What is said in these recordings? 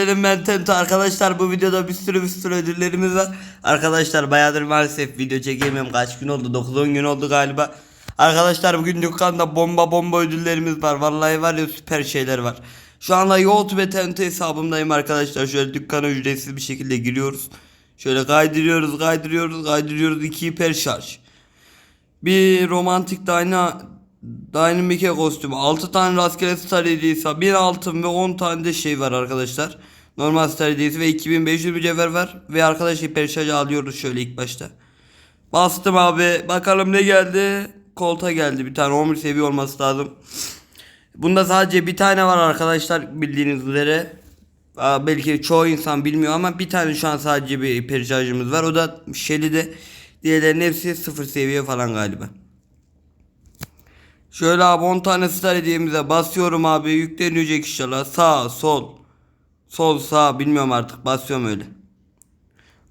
Benim ben Tento arkadaşlar bu videoda bir sürü bir sürü ödüllerimiz var. Arkadaşlar bayağıdır maalesef video çekemiyorum kaç gün oldu 9-10 gün oldu galiba. Arkadaşlar bugün dükkanda bomba bomba ödüllerimiz var. Vallahi var ya süper şeyler var. Şu anda YouTube ve Tento hesabımdayım arkadaşlar. Şöyle dükkana ücretsiz bir şekilde giriyoruz. Şöyle kaydırıyoruz kaydırıyoruz kaydırıyoruz 2 hiper şarj. Bir romantik dyna Dynamic kostümü 6 tane rastgele star hediyesi 1 altın ve 10 tane de şey var arkadaşlar. Normal star hediyesi ve 2500 mücevher var. Ve arkadaş hiper şarj alıyoruz şöyle ilk başta. Bastım abi. Bakalım ne geldi. Kolta geldi bir tane 11 seviye olması lazım. Bunda sadece bir tane var arkadaşlar bildiğiniz üzere. Belki çoğu insan bilmiyor ama bir tane şu an sadece bir hiper şarjımız var. O da Shelly'de. Diğerlerinin hepsi sıfır seviye falan galiba. Şöyle abi 10 tane star hediyemize basıyorum abi. Yüklenecek inşallah. Sağ, sol. Sol, sağ bilmiyorum artık. Basıyorum öyle.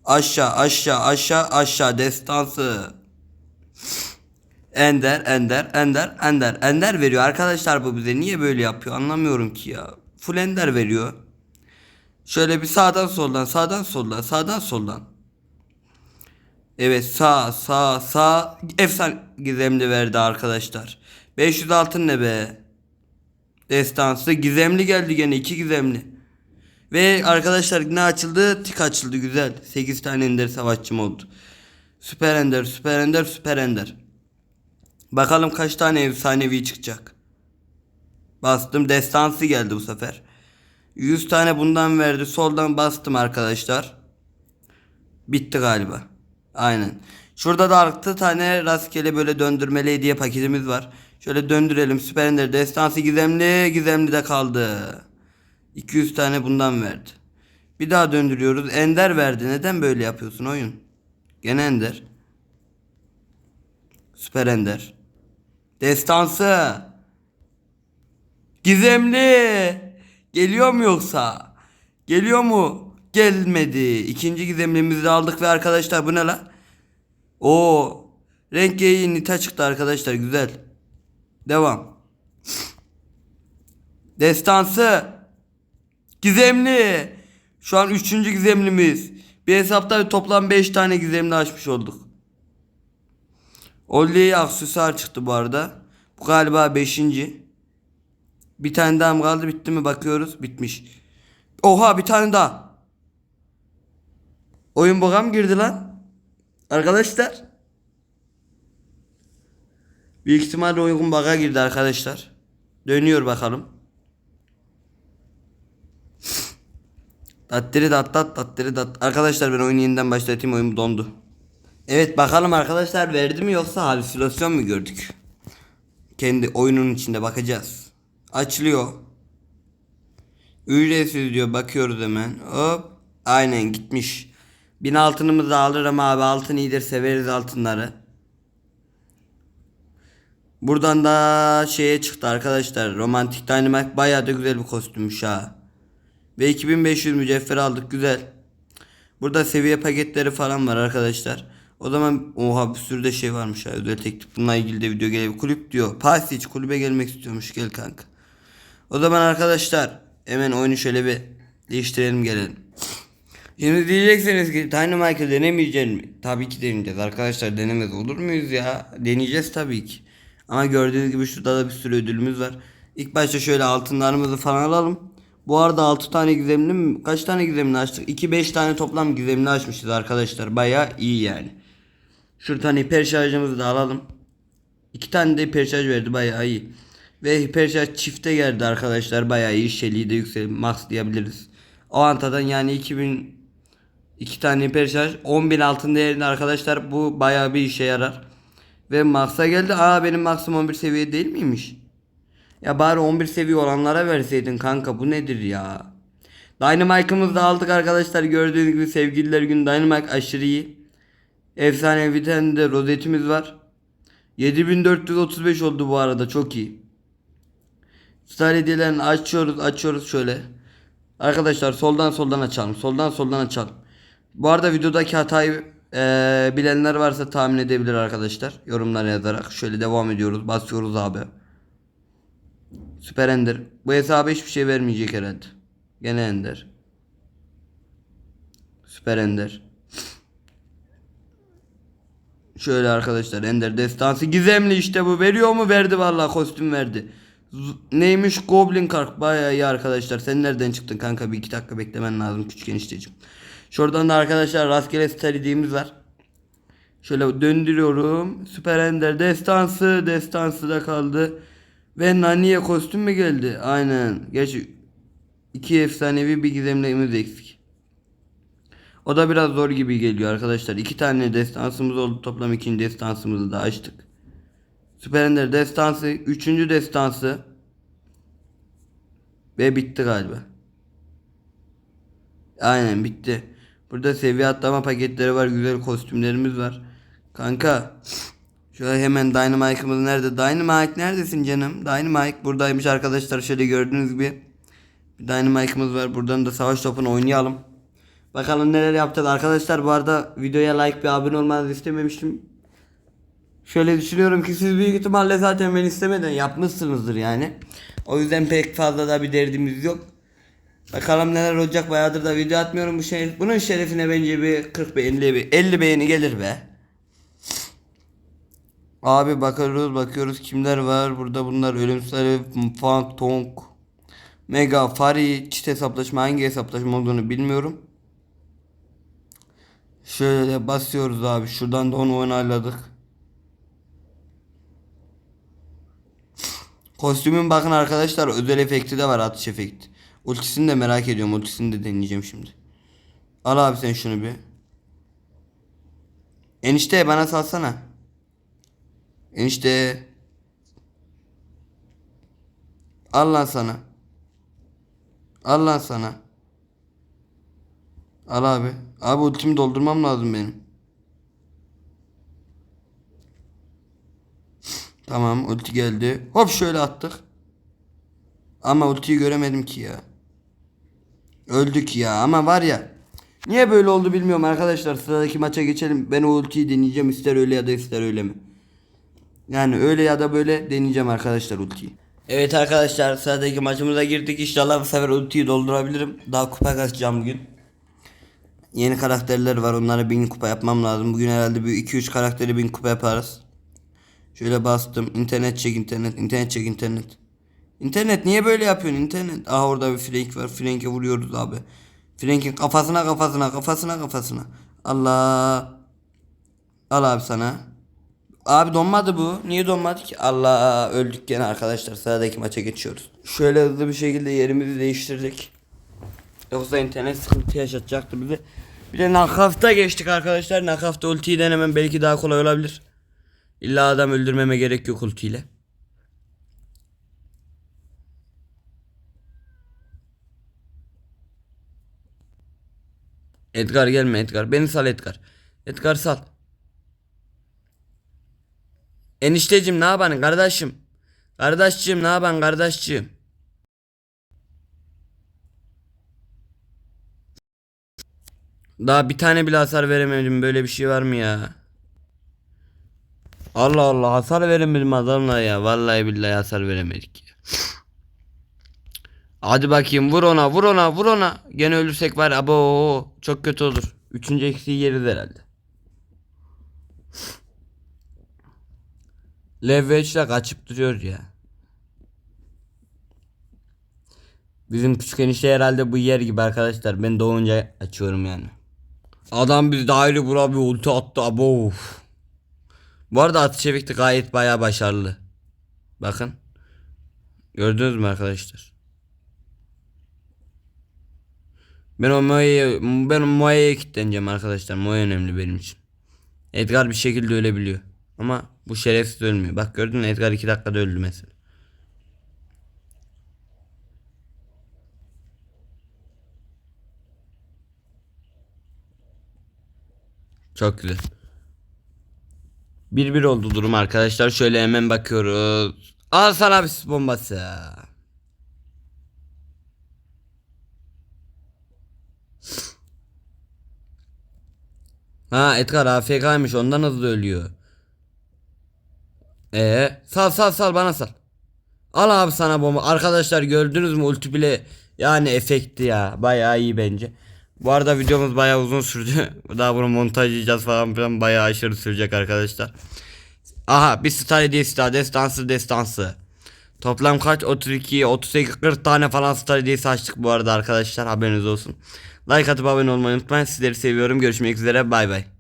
Aşağı, aşağı, aşağı, aşağı. Destansı. Ender, Ender, Ender, Ender. Ender veriyor arkadaşlar bu bize. Niye böyle yapıyor anlamıyorum ki ya. Full Ender veriyor. Şöyle bir sağdan soldan, sağdan soldan, sağdan soldan. Evet sağ sağ sağ efsane gizemli verdi arkadaşlar. 500 altın ne be? Destansı gizemli geldi gene iki gizemli. Ve arkadaşlar ne açıldı? Tik açıldı güzel. 8 tane ender savaşçım oldu. Süper ender, süper ender, süper ender. Bakalım kaç tane efsanevi çıkacak. Bastım destansı geldi bu sefer. 100 tane bundan verdi. Soldan bastım arkadaşlar. Bitti galiba. Aynen. Şurada da 6 tane rastgele böyle döndürmeli hediye paketimiz var. Şöyle döndürelim. Süper Ender destansı gizemli. Gizemli de kaldı. 200 tane bundan verdi. Bir daha döndürüyoruz. Ender verdi. Neden böyle yapıyorsun oyun? Gene Ender. Süper Ender. Destansı. Gizemli. Geliyor mu yoksa? Geliyor mu? Gelmedi. İkinci gizemlimizi de aldık ve arkadaşlar bu ne la? Oo. Renk nita çıktı arkadaşlar güzel. Devam. Destansı. Gizemli. Şu an üçüncü gizemlimiz. Bir hesapta toplam 5 tane gizemli açmış olduk. Olli'ye aksesuar çıktı bu arada. Bu galiba 5. Bir tane daha mı kaldı bitti mi bakıyoruz. Bitmiş. Oha bir tane daha. Oyun mı girdi lan? Arkadaşlar. Büyük ihtimalle oyun bug'a girdi arkadaşlar. Dönüyor bakalım. Dattiri dat dat dattiri dat. Arkadaşlar ben oyunu yeniden başlatayım oyun dondu. Evet bakalım arkadaşlar verdi mi yoksa halüsinasyon mu gördük? Kendi oyunun içinde bakacağız. Açılıyor. Ücretsiz diyor bakıyoruz hemen. Hop. Aynen gitmiş. Bin altınımızı alırım abi altın iyidir severiz altınları. Buradan da şeye çıktı arkadaşlar. Romantik Dynamite bayağı da güzel bir kostümmüş ha. Ve 2500 mücevher aldık güzel. Burada seviye paketleri falan var arkadaşlar. O zaman oha bir sürü de şey varmış ha özel teklif. Bununla ilgili de video gelebilir. Kulüp diyor. Pasic kulübe gelmek istiyormuş gel kanka. O zaman arkadaşlar hemen oyunu şöyle bir değiştirelim gelelim. Şimdi diyeceksiniz ki Dynamite'ı denemeyeceğiz mi? Tabii ki deneyeceğiz arkadaşlar denemez olur muyuz ya? Deneyeceğiz tabii ki. Ama gördüğünüz gibi şurada da bir sürü ödülümüz var. İlk başta şöyle altınlarımızı falan alalım. Bu arada 6 tane gizemli mi? Kaç tane gizemli açtık? 2-5 tane toplam gizemli açmışız arkadaşlar. Baya iyi yani. Şu tane hiper şarjımızı da alalım. 2 tane de hiper şarj verdi baya iyi. Ve hiper şarj çifte geldi arkadaşlar. Baya iyi. Shelly'i de yüksel max diyebiliriz. O antadan yani 2000 2 tane hiper şarj 10.000 altın değerinde arkadaşlar bu baya bir işe yarar. Ve max'a geldi. Aa benim max'ım 11 seviye değil miymiş? Ya bari 11 seviye olanlara verseydin kanka bu nedir ya? Dynamite'ımızı da aldık arkadaşlar gördüğünüz gibi sevgililer günü Dynamite aşırı iyi. Efsane bir tane de rozetimiz var. 7435 oldu bu arada çok iyi. Star hediyelerini açıyoruz açıyoruz şöyle. Arkadaşlar soldan soldan açalım. Soldan soldan açalım. Bu arada videodaki hatayı eee, bilenler varsa tahmin edebilir arkadaşlar. Yorumlara yazarak. Şöyle devam ediyoruz. Basıyoruz abi. Süper Ender. Bu hesaba hiçbir şey vermeyecek herhalde. Gene Ender. Süper Ender. Şöyle arkadaşlar Ender destansı gizemli işte bu veriyor mu verdi vallahi kostüm verdi. Neymiş Goblin Kark bayağı iyi arkadaşlar. Sen nereden çıktın kanka bir iki dakika beklemen lazım küçük enişteciğim. Şuradan da arkadaşlar rastgele star hediyemiz var. Şöyle döndürüyorum. Süper Ender destansı destansı da kaldı. Ve Nani'ye kostüm mü geldi? Aynen. Gerçi iki efsanevi bir gizemlerimiz eksik. O da biraz zor gibi geliyor arkadaşlar. İki tane destansımız oldu. Toplam ikinci destansımızı da açtık. Süper Ender destansı. Üçüncü destansı. Ve bitti galiba. Aynen bitti. Burada seviye atlama paketleri var. Güzel kostümlerimiz var. Kanka. Şöyle hemen Dynamite'ımız nerede? Dynamite neredesin canım? Dynamite buradaymış arkadaşlar. Şöyle gördüğünüz gibi. Bir Dynamite'ımız var. Buradan da savaş topunu oynayalım. Bakalım neler yapacağız. Arkadaşlar bu arada videoya like ve abone olmanızı istememiştim. Şöyle düşünüyorum ki siz büyük ihtimalle zaten ben istemeden yapmışsınızdır yani. O yüzden pek fazla da bir derdimiz yok. Bakalım neler olacak bayağıdır da video atmıyorum bu şey. Bunun şerefine bence bir 40 beğeni 50, 50 beğeni gelir be. Abi bakıyoruz bakıyoruz kimler var burada bunlar ölümsel Funk Tonk Mega Fari çift hesaplaşma hangi hesaplaşma olduğunu bilmiyorum. Şöyle basıyoruz abi şuradan da onu onayladık. Kostümün bakın arkadaşlar özel efekti de var atış efekti. Ultisini de merak ediyorum. Ultisini de deneyeceğim şimdi. Al abi sen şunu bir. Enişte bana salsana. Enişte. Al lan sana. Al lan sana. Al abi. Abi ultimi doldurmam lazım benim. Tamam ulti geldi. Hop şöyle attık. Ama ultiyi göremedim ki ya. Öldük ya ama var ya. Niye böyle oldu bilmiyorum arkadaşlar. Sıradaki maça geçelim. Ben o ultiyi deneyeceğim ister öyle ya da ister öyle mi? Yani öyle ya da böyle deneyeceğim arkadaşlar ultiyi. Evet arkadaşlar sıradaki maçımıza girdik. İnşallah bu sefer ultiyi doldurabilirim. Daha kupa kasacağım bugün. Yeni karakterler var. Onlara 1000 kupa yapmam lazım. Bugün herhalde bir 2-3 karakteri 1000 kupa yaparız. Şöyle bastım. İnternet çek internet. internet çek internet. İnternet niye böyle yapıyorsun internet? Aha orada bir Frank var. Frank'e vuruyoruz abi. Frank'in kafasına kafasına kafasına kafasına. Allah. Al abi sana. Abi donmadı bu. Niye donmadı ki? Allah öldük gene arkadaşlar. Sıradaki maça geçiyoruz. Şöyle hızlı bir şekilde yerimizi değiştirdik. Yoksa internet sıkıntı yaşatacaktı bize. Bir de nakafta geçtik arkadaşlar. Nakafta ultiyi denemem belki daha kolay olabilir. İlla adam öldürmeme gerek yok ultiyle. Edgar gelme Edgar. Beni sal Edgar. Edgar sal. Eniştecim ne yapan kardeşim? Kardeşciğim ne yapan kardeşciğim? Daha bir tane bile hasar veremedim. Böyle bir şey var mı ya? Allah Allah hasar veremedim adamla ya. Vallahi billahi hasar veremedik ya. Hadi bakayım vur ona vur ona vur ona. Gene ölürsek var abo çok kötü olur. Üçüncü eksiği yeriz herhalde. Leverage kaçıp duruyor ya. Bizim küçük enişte herhalde bu yer gibi arkadaşlar. Ben doğunca açıyorum yani. Adam biz daire bura bir ulti attı abo. Bu arada atış efekti gayet bayağı başarılı. Bakın. Gördünüz mü arkadaşlar? Ben o Moe'ye ben Moe'ye kilitleneceğim arkadaşlar. Moe önemli benim için. Edgar bir şekilde ölebiliyor. Ama bu şerefsiz ölmüyor. Bak gördün mü Edgar 2 dakikada öldü mesela. Çok güzel. 1-1 oldu durum arkadaşlar. Şöyle hemen bakıyoruz. Al sana bir bombası. Ha Edgar AFK'ymış ondan hızlı ölüyor. Ee, sal sal sal bana sal. Al abi sana bomba. Arkadaşlar gördünüz mü ulti bile yani efekti ya. Bayağı iyi bence. Bu arada videomuz bayağı uzun sürdü. Daha bunu montajlayacağız falan filan bayağı aşırı sürecek arkadaşlar. Aha bir star hediyesi daha destansı destansı. Toplam kaç? 32, 38, 40 tane falan star hediyesi açtık bu arada arkadaşlar haberiniz olsun. Like atıp abone olmayı unutmayın. Sizleri seviyorum. Görüşmek üzere. Bay bay.